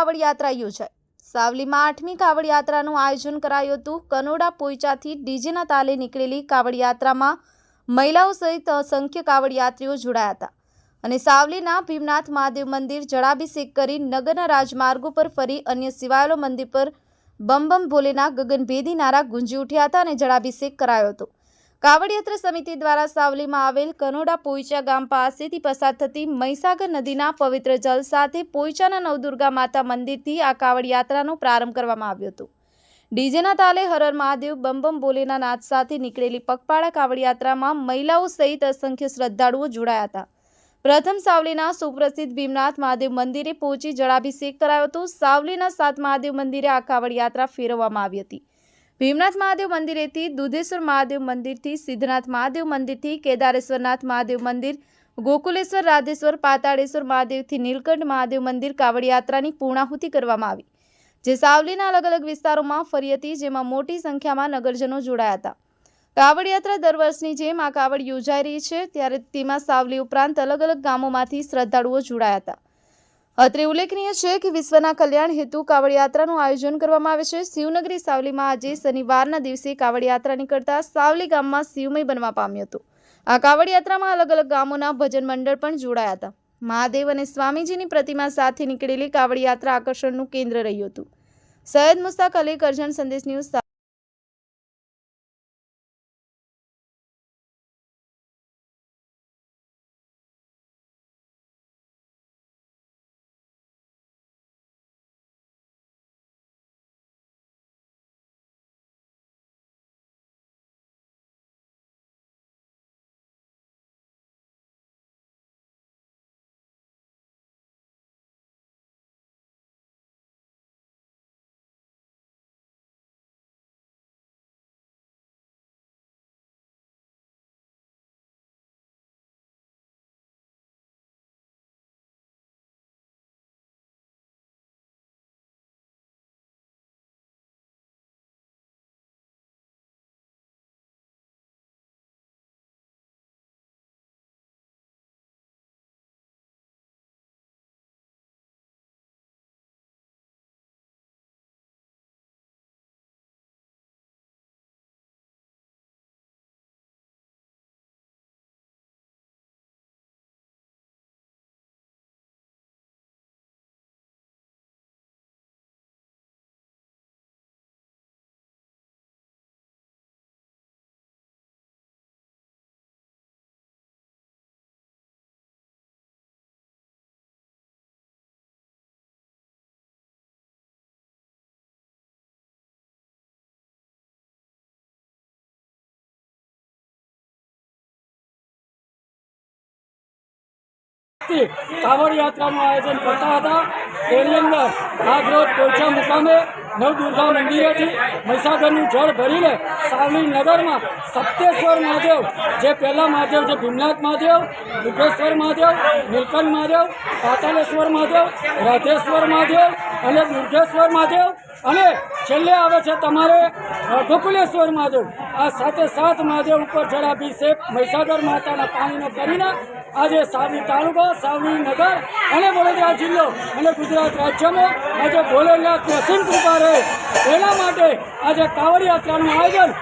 કાવડ યાત્રા યોજાઈ સાવલીમાં આઠમી કાવડ યાત્રાનું આયોજન કરાયું હતું. કનોડા પોઈચાથી ડીજેના તાલે નીકળેલી કાવડ યાત્રામાં મહિલાઓ સહિત અસંખ્ય કાવડ યાત્રીઓ જોડાયા હતા. અને સાવલીના ભીમનાથ મહાદેવ મંદિર જળાભિષેક કરી નગરના રાજમાર્ગો પર ફરી અન્ય સિવાયેલો મંદિર પર બમ બમ ભોલેના ગગનભેદી નારા ગુંજી ઉઠ્યા હતા અને જળાભિષેક કરાયો હતો. કાવડ યાત્રા સમિતિ દ્વારા સાવલીમાં આવેલ કનોડા પોઈચા ગામ પાસેથી પસાર થતી મહીસાગર નદીના પવિત્ર જલ સાથે પોઈચાના નવદુર્ગા માતા મંદિરથી આ કાવડ યાત્રાનો પ્રારંભ કરવામાં આવ્યો હતો. ડીજેના તાલે હરર મહાદેવ બમ બમ ભોલેના નાદ સાથે નીકળેલી પગપાળા કાવડ યાત્રામાં મહિલાઓ સહિત અસંખ્ય શ્રદ્ધાળુઓ જોડાયા હતા. પ્રથમ સાવલીના સુપ્રસિદ્ધ ભીમનાથ મહાદેવ મંદિરે પહોંચી જળાભિષેક કરાયો હતો. સાવલીના સાત મહાદેવ મંદિરે આ કાવડ યાત્રા ફેરવવામાં આવી હતી. ભીમનાથ મહાદેવ મંદિરેથી દુધેશ્વર મહાદેવ મંદિરથી સિદ્ધનાથ મહાદેવ મંદિરથી કેદારેશ્વરનાથ મહાદેવ મંદિર, ગોકુલેશ્વર, રાધેશ્વર, પાતાળેશ્વર મહાદેવથી નીલકંઠ મહાદેવ મંદિર કાવડ યાત્રાની પૂર્ણાહુતિ કરવામાં આવી, જે સાવલીના અલગ અલગ વિસ્તારોમાં ફરી હતી, જેમાં મોટી સંખ્યામાં નગરજનો જોડાયા હતા. કાવડ યાત્રા દર વર્ષની જેમ આ કાવડ યોજાઈ રહી છે, ત્યારે તેમાં સાવલી ઉપરાંત અલગ અલગ ગામોમાંથી શ્રદ્ધાળુઓ જોડાયા હતા. અત્રે ઉલ્લેખનીય છે કે વિશ્વના કલ્યાણ હેતુ કાવડયાત્રાનું આયોજન કરવામાં આવે છે. શિવનગરી સાવલીમાં આજે શનિવારના દિવસે કાવડયાત્રા નીકળતા સાવલી ગામમાં શિવમય બનવા પામ્યું હતું. આ કાવડયાત્રામાં અલગ અલગ ગામોના ભજન મંડળ પણ જોડાયા હતા. મહાદેવ અને સ્વામીજીની પ્રતિમા સાથે નીકળેલી કાવડયાત્રા આકર્ષણનું કેન્દ્ર રહ્યું હતું. સૈયદ મુસ્તાક અલી કરજણ સંદેશ ન્યૂઝ થી કાવડ યાત્રાનું આયોજન કરતા હતા. તેની અંદર આજ રોજ પોઈચા મુકામે નવદુર્ગા મંદિરેથી મહીસાગરનું જળ ભરીને સાવલી નગરમાં સપ્તેશ્વર મહાદેવ, જે પહેલા મહાદેવ છે ભીમનાથ મહાદેવ દુર્ગેશ્વર મહાદેવ, નીલકંઠ મહાદેવ, પાતાલેશ્વર મહાદેવ, રાધેશ્વર મહાદેવ અને દુર્ગેશ્વર મહાદેવ. અને છેલ્લે આવે છે તમારે ગોકુલેશ્વર મહાદેવ. આ સાથે સાત મહાદેવ ઉપર જળાભિષેક મહીસાગર માતાના પાણીનો કરીને આજે સાવલી તાલુકો સાવલી નગર અને વડોદરા જિલ્લો અને ગુજરાત રાજ્યમાં આજે ભોલેનાથની અસીમ કૃપા રહે એના માટે આજે કાવડ યાત્રાનું આયોજન